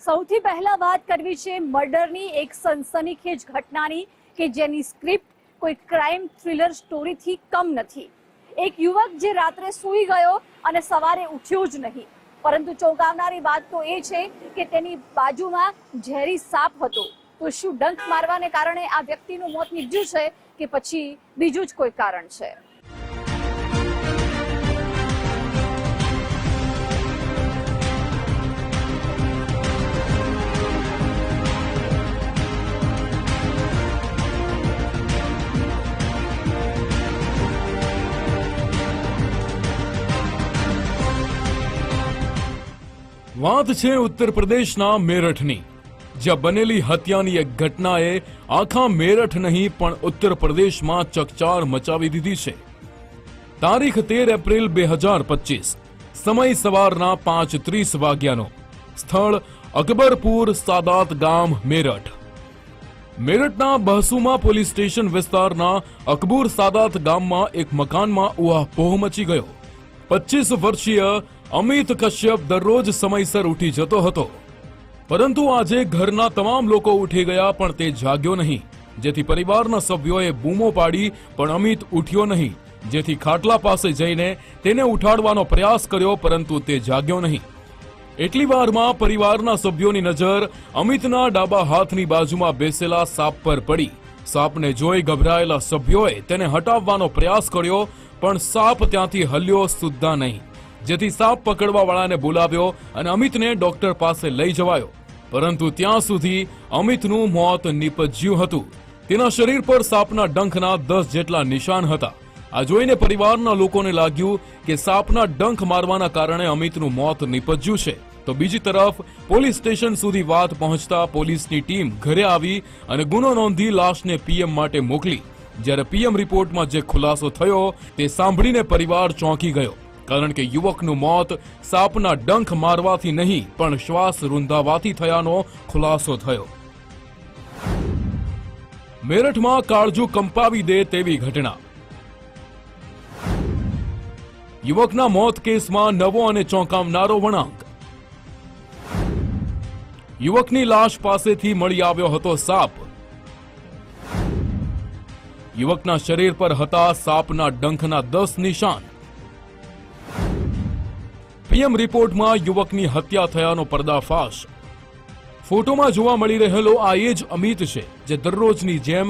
સૌથી પહેલા વાત કરવી છે મર્ડરની એક સનસનીખેજ ઘટનાની કે જેની સ્ક્રિપ્ટ કોઈ ક્રાઇમ થ્રિલર સ્ટોરીથી કમ નથી. એક યુવક જે રાત્રે સૂઈ ગયો અને સવારે ઉઠ્યો જ નહીં. પરંતુ ચોંકાવનારી વાત તો એ છે કે તેની બાજુમાં ઝેરી સાપ હતો. તો શું ડંખ મારવાને કારણે આ વ્યક્તિનું મોત નીપજ્યું છે કે પછી બીજું જ કોઈ કારણ છે? વાત છે ઉત્તર પ્રદેશના મેરઠની. જ્યાં બનેલી હત્યાની એક ઘટનાએ આખા મેરઠ નહીં, પણ ઉત્તર પ્રદેશમાં ચકચાર મચાવી દીધી છે. તારીખ તેર એપ્રિલ બે હજાર પચીસ, સમય સવારના પાંચ ત્રીસ વાગ્યાનો. સ્થળ અકબરપુર સાદાત ગામ, મેરઠ. મેરઠના બહસુમા પોલીસ સ્ટેશન વિસ્તારના અકબુર સાદાત ગામમાં એક મકાનમાં ઉહાપોહ મચી ગયો. પચીસ વર્ષીય અમિત કશ્યપ દરરોજ સમયસર ઉઠી જતો હતો. પરંતુ આજે ઘરના તમામ લોકો ઉઠી ગયા પણ તે જાગ્યો નહીં. જેથી પરિવારના સભ્યોએ બૂમો પાડી પણ અમિત ઉઠ્યો નહીં. જેથી ખાટલા પાસે જઈને તેને ઉઠાડવાનો પ્રયાસ કર્યો પરંતુ તે જાગ્યો નહીં. એટલી વારમાં પરિવારના સભ્યોની નજર અમિતના ડાબા હાથની બાજુમાં બેસેલા સાપ પર પડી. સાપને જોઈ ગભરાયેલા સભ્યોએ તેને હટાવવાનો પ્રયાસ કર્યો, પણ સાપ ત્યાંથી હલ્યો સુદ્ધા નહીં. જેથી સાપ પકડવા વાળાને બોલાવ્યો અને અમિતને ડોક્ટર પાસે લઈ જવાયો. પરંતુ ત્યાં સુધી અમિતનું મોત નીપજ્યું હતું. તેના શરીર પર સાપના ડંખના દસ જેટલા નિશાન હતા. આ જોઈને પરિવારના લોકોને લાગ્યું કે સાપના ડંખ મારવાના કારણે અમિતનું મોત નિપજ્યું છે. તો બીજી તરફ, પોલીસ સ્ટેશન સુધી વાત પહોંચતા પોલીસની ટીમ ઘરે આવી અને ગુનો નોંધી લાશને પીએમ માટે મોકલી. જ્યારે પીએમ રિપોર્ટમાં જે ખુલાસો થયો, તે સાંભળીને પરિવાર ચોંકી ગયો. કારણ કે યુવકનું મોત સાપના ડંખ મારવાથી નહીં, પણ શ્વાસ રૂંધાવાથી થયાનો ખુલાસો થયો. મેરઠમાં કાળજુ કંપાવી દે તેવી ઘટના. યુવકના મોત કેસમાં નવો અને ચોંકાવનારો વળાંક. યુવકની લાશ પાસેથી મળી આવ્યો હતો સાપ. યુવકના શરીર પર હતા સાપના ડંખના દસ નિશાન. પીએમ રિપોર્ટમાં યુવકની હત્યા થયાનો પર્દાફાશ. ફોટોમાં જોવા મળી રહેલો આ એ જ અમિત છે, જે દરરોજની જેમ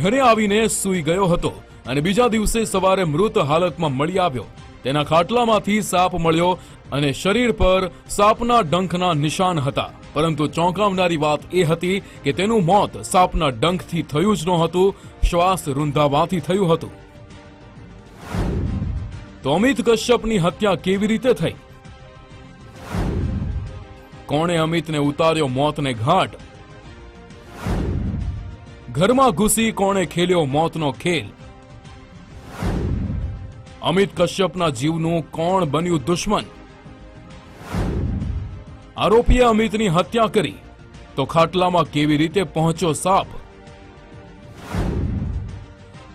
ઘરે આવીને સૂઈ ગયો હતો અને બીજા દિવસે સવારે મૃત હાલતમાં મળી આવ્યો. તેના ખાટલામાંથી સાપ મળ્યો અને શરીર પર સાપના ડંખના નિશાન હતા. પરંતુ ચોંકાવનારી વાત એ હતી કે તેનું મોત સાપના ડંખથી થયું જ નહોતું, શ્વાસ રૂંધાવાથી થયું હતું. તો અમિત કશ્યપની હત્યા કેવી રીતે થઈ? કોણે અમિતને ઉતાર્યો મોતને ઘાટ? ઘરમાં ઘૂસી કોણે ખેલ્યો મોતનો ખેલ? અમિત કશ્યપના જીવનું કોણ બન્યું દુશ્મન? આરોપીએ અમિતની હત્યા કરી. તો ખાટલામાં કેવી રીતે પહોંચ્યો સાપ?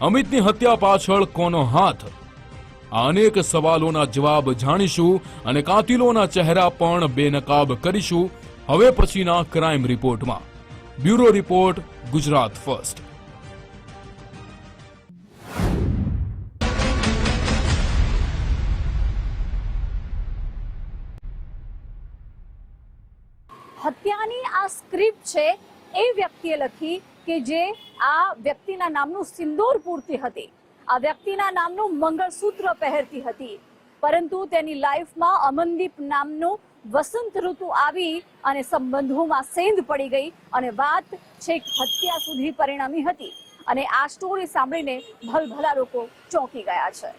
અમિતની હત્યા પાછળ કોનો હાથ? અનેક સવાલોના જવાબ જાણીશું અને કાતિલોના ચહેરા પણ બેનકાબ કરીશું. હવે પછીના ક્રાઇમ રિપોર્ટમાં. Bureau report, Gujarat first. હત્યાની આ સ્ક્રિપ્ટ છે એ વ્યક્તિએ લખી કે જે આ વ્યક્તિના નામનું સિંદૂર પૂરતી હતી. આ વ્યક્તિના નામનું મંગળસૂત્ર પહેરતી હતી. પરંતુ તેની લાઈફમાં અમનદીપ નામનું વસંત ઋતુ આવી અને સંબંધોમાં સેંધ પડી ગઈ અને વાત છેક હત્યા સુધી પરિણમી હતી. અને આ સ્ટોરી સાંભળીને ભલભલા લોકો ચોંકી ગયા છે.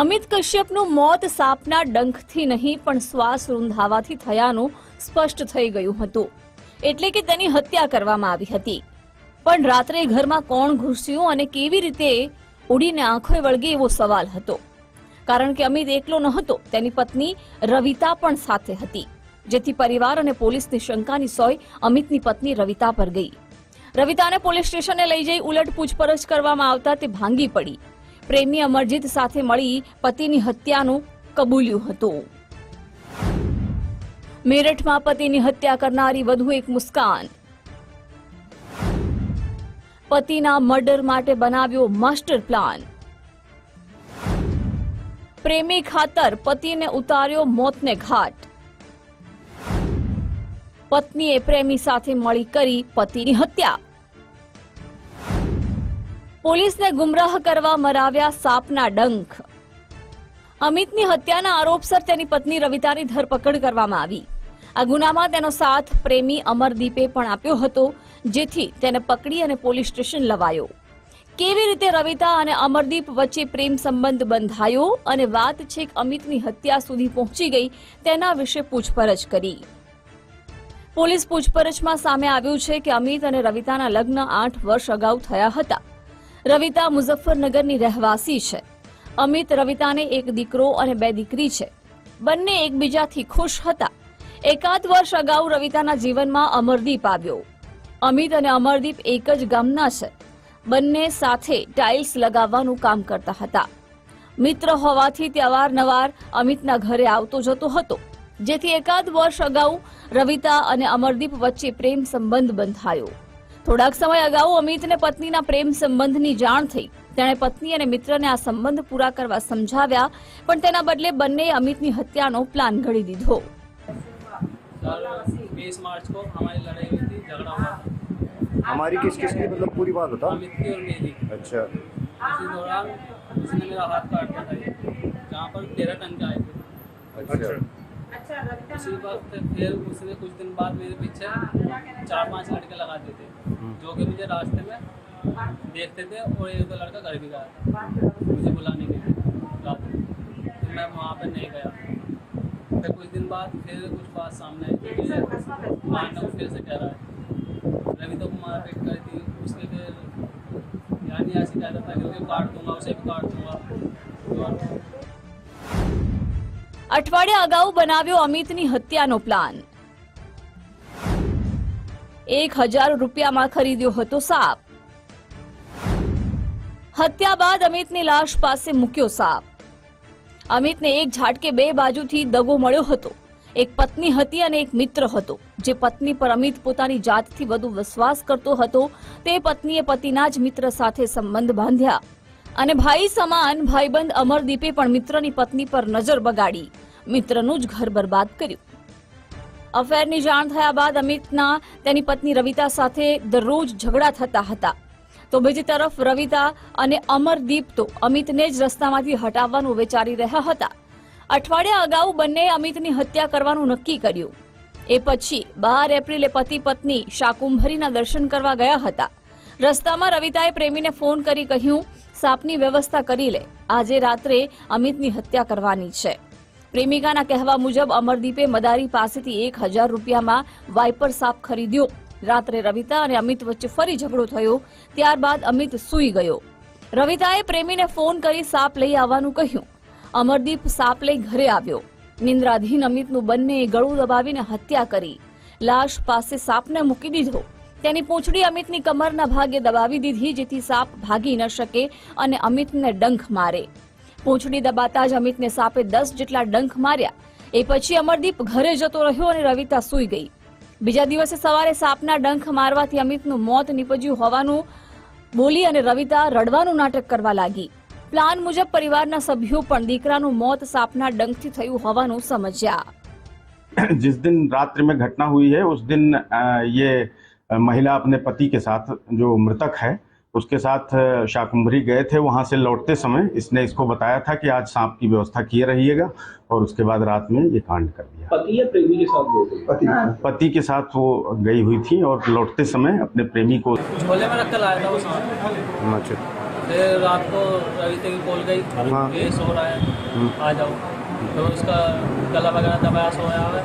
અમિત કશ્યપનું મોત સાપના ડંખથી નહીં, પણ શ્વાસ રૂંધાવાથી થયાનું સ્પષ્ટ થઈ ગયું હતું. એટલે કે તેની હત્યા કરવામાં આવી હતી. પણ રાત્રે ઘરમાં કોણ ઘૂસ્યું અને કેવી રીતે ઉડીને આંખોએ વળગે એવો સવાલ હતો. કારણ કે અમિત એકલો નહોતો, તેની પત્ની રવિતા પણ સાથે હતી, જેથી પરિવાર અને પોલીસની શંકાની સોય અમિતની પત્ની રવિતા પર ગઈ. રવિતાને પોલીસ સ્ટેશને લઈ જઈ ઉલટ પૂછપરછ કરવામાં આવતા તે ભાંગી પડી. પ્રેમી અમરજીત સાથે મળી પતિની હત્યાનું કબૂલ્યું હતું. મેરઠમાં પતિની હત્યા કરનારી વધુ એક મુસ્કાન. પતિના મર્ડર માટે બનાવ્યો માસ્ટર પ્લાન. પ્રેમી ખાતર પતિને ઉતાર્યો મોતને ઘાટ. પત્નીએ પ્રેમી સાથે મળી કરી પતિની હત્યા. પોલીસને ગુમરાહ કરવા મરાવ્યા સાપના ડંખ. અમિતની હત્યાના આરોપસર તેની પત્ની રવિતાની ધરપકડ કરવામાં આવી. આ ગુનામાં તેનો સાથ પ્રેમી અમરદીપે પણ આપ્યો હતો, જેથી તેને પકડી અને પોલીસ સ્ટેશન લવાયો. કેવી રીતે રવિતા અને અમરદીપ વચ્ચે પ્રેમ સંબંધ બંધાયો અને વાત છેક અમિતની હત્યા સુધી પહોંચી ગઈ તેના વિશે પૂછપરછ કરી. પોલીસ પૂછપરછમાં સામે આવ્યું છે કે અમિત અને રવિતાના લગ્ન આઠ વર્ષ અગાઉ થયા હતા. રવિતા મુઝફ્ફરનગરની રહેવાસી છે. અમિત રવિતાને એક દીકરો અને બે દીકરી છે. બંને એકબીજાથી ખુશ હતા. એકાદ વર્ષ અગાઉ રવિતાના જીવનમાં અમરદીપ આવ્યો. અમિત અને અમરદીપ એક જ ગામના છે. બંને સાથે ટાઇલ્સ લગાવવાનું કામ કરતા હતા. મિત્ર હોવાથી તે અવારનવાર અમિતના ઘરે આવતો જતો હતો, જેથી એકાદ વર્ષ અગાઉ રવિતા અને અમરદીપ વચ્ચે પ્રેમ સંબંધ બંધાયો. થોડાક સમય અગાઉ અમિતને પત્નીના પ્રેમ સંબંધની જાણ થઈ તેણે પત્ની અને મિત્રને આ સંબંધ પૂરા કરવા સમજાવ્યા પણ તેના બદલે બંને અમિતની હત્યાનો પ્લાન ઘડી દીધો कल बीस मार्च को हमारी लड़ाई हुई थी झगड़ा हुआ था हमारी किस किस की मतलब पूरी बात बता अमित की और मेरी अच्छा उसी दौरान उसने मेरा हाथ काट दिया था जहाँ पर तेरह टन के आए थे अच्छा उसी वक्त फिर उसने कुछ दिन बाद मेरे पीछे चार पाँच लड़के लगाते थे जो कि मुझे रास्ते में देखते थे और एक दो लड़का घर भी गया था मुझे बुलाने के लिए रात में। तो मैं वहाँ पर नहीं गया। फिर कुछ दिन बाद फिर कुछ बात सामने आई कि फिर से कह रहा है। रवि तो मारपीट करी थी उसके फिर यानी ऐसे कहता था कि काट दूँगा उसे भी काट दूँगा। तो અઠવાડિયા અગાઉ બનાવ્યો અમિતની હત્યાનો પ્લાન એક હજાર રૂપિયામાં ખરીદ્યો હતો સાપ. હત્યા બાદ અમિતની લાશ પાસે મૂક્યો સાપ. અમિતને એક ઝાટકે બે બાજુથી દગો મળ્યો હતો. એક પત્ની હતી અને એક મિત્ર હતો. જે પત્ની પર અમિત પોતાની જાતથી વધુ વિશ્વાસ કરતો હતો, તે પત્નીએ પતિના જ મિત્ર સાથે સંબંધ બાંધ્યા. અને ભાઈ સમાન, ભાઈબંધ અમરદીપે પણ મિત્રની પત્ની પર નજર બગાડી. મિત્રનું જ ઘર બરબાદ કર્યું. અફેરની જાણ થયા બાદ અમિતના તેની પત્ની રવિતા સાથે દરરોજ ઝઘડા થતા હતા. તો બીજી તરફ રવિતા અને અમરદીપ તો અમિતને જ રસ્તામાંથી હટાવવાનું વિચારી રહ્યા હતા. અઠવાડિયા અગાઉ બંને અમિતની હત્યા કરવાનું નક્કી કર્યું. એ પછી બાર એપ્રિલે પતિ પત્ની શાકુંભરીના દર્શન કરવા ગયા હતા. રસ્તામાં રવિતાએ પ્રેમીને ફોન કરી કહ્યું સાપની વ્યવસ્થા કરી લે. આજે રાત્રે અમિતની હત્યા કરવાની છે. પ્રેમિકાના કહેવા મુજબ અમરદીપે મદારી પાસેથી એક હજાર રૂપિયામાં વાઇપર સાપ ખરીદ્યો. રાત્રે રવિતા અને અમિત વચ્ચે ફરી ઝઘડો થયો. ત્યારબાદ અમિત સૂઈ ગયો. રવિતાએ પ્રેમીને ફોન કરી સાપ લઈ આવવાનું કહ્યું. અમરદીપ સાપ લઈ ઘરે આવ્યો. નિંદ્રાધીન અમિતનું બંને ગળું દબાવીને હત્યા કરી. લાશ પાસે સાપને મૂકી દીધો. તેની પૂંછડી અમિતની કમરના ભાગે દબાવી દીધી જેથી સાપ ભાગી ન શકે અને અમિતને ડંખ મારે પૂંછડી દબાતા જ અમિતને સાપે દસ જેટલા ડંખ માર્યા એ પછી અમરદીપ ઘરે જતો રહ્યો અને રવિતા સૂઈ ગઈ બીજા દિવસે સવારે સાપના ડંખ મારવાથી અમિતનું મોત નીપજ્યું હોવાનું બોલી અને રવિતા રડવાનું નાટક કરવા લાગી પ્લાન મુજબ પરિવારના સભ્યો પણ દીકરાનું મોત સાપના ડંખથી થયું હોવાનું સમજ્યા जिस दिन रात्रि में घटना हुई है उस दिन अ, ये अ, महिला अपने पति के साथ जो मृतक है उसके साथ शाकुंभरी गए थे वहाँ से लौटते समय इसने इसको बताया था कि आज सांप की व्यवस्था किए रहिएगा और उसके बाद रात में ये कांड कर दिया। पति या प्रेमी के साथ गए पति। पति के साथ वो गई हुई थी और लौटते समय अपने प्रेमी को झोले में रख कर लाया था वो सांप? अच्छा। रात को रविता की कॉल गई हाँ। ये सो रहा है आ जाओ। तो उसका गला वगैरह दबाया सोया है।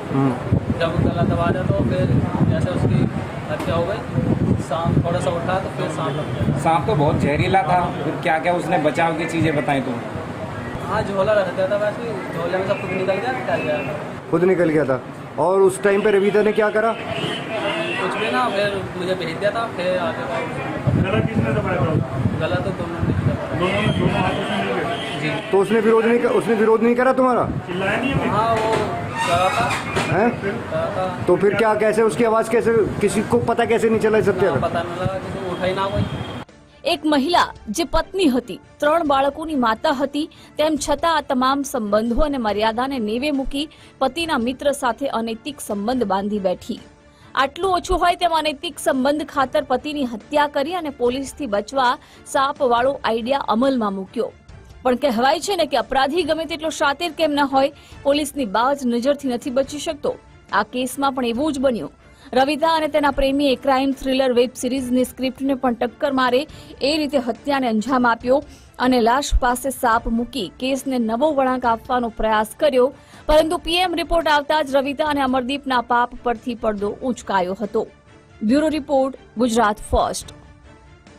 जब गला दबा दिया तो फिर जैसे उसकी हत्या हो गई सांप थोड़ा सा उठा तो फिर सांप सांप तो बहुत जहरीला था फिर क्या क्या उसने बचाव की चीज़ें बताई तुम हाँ झोला रख दिया था वैसे झोले में सब कुछ निकल गया निकल गया खुद निकल गया था। और उस टाइम पे रविता ने क्या करा? कुछ भी ना फिर मुझे भेज दिया था फिर आगे गला किसने दबाया गला तो दोनों ने दोनों दोनों जी। तो उसने विरोध नहीं उसने विरोध नहीं करा तुम्हारा? चिल्लाया नहीं हाँ वो करा हैं करा था तो फिर क्या कैसे उसकी आवाज कैसे किसी को पता कैसे नहीं चला इस सब ना क्या पता नहीं लगा किसी को उठा ही ना कोई એક મહિલા જે પત્ની હતી ત્રણ બાળકોની માતા હતી તેમ છતાં આ તમામ સંબંધો અને મર્યાદાને નેવે મૂકી પતિના મિત્ર સાથે અનૈતિક સંબંધ બાંધી બેઠી આટલું ઓછું હોય તેમ અનૈતિક સંબંધ ખાતર પતિની હત્યા કરી અને પોલીસથી બચવા સાપવાળો આઈડિયા અમલમાં મૂક્યો પણ કહેવાય છે ને કે અપરાધી ગમે તેટલો શાતિર કેમ ન હોય, પોલીસની બાજ નજરથી નથી બચી શકતો. આ કેસમાં પણ એવું જ બન્યું. રવિતા અને તેના પ્રેમીએ ક્રાઇમ થ્રિલર વેબ સિરીઝની સ્ક્રિપ્ટને પણ ટક્કર મારે એ રીતે હત્યાને અંજામ આપ્યો અને લાશ પાસે સાપ મૂકી કેસને નવો વળાંક આપવાનો પ્રયાસ કર્યો. પરંતુ પીએમ રિપોર્ટ આવતા જ રવિતા અને અમરદીપના પાપ પરથી પડદો ઉંચકાયો હતો. Bureau report, Gujarat first.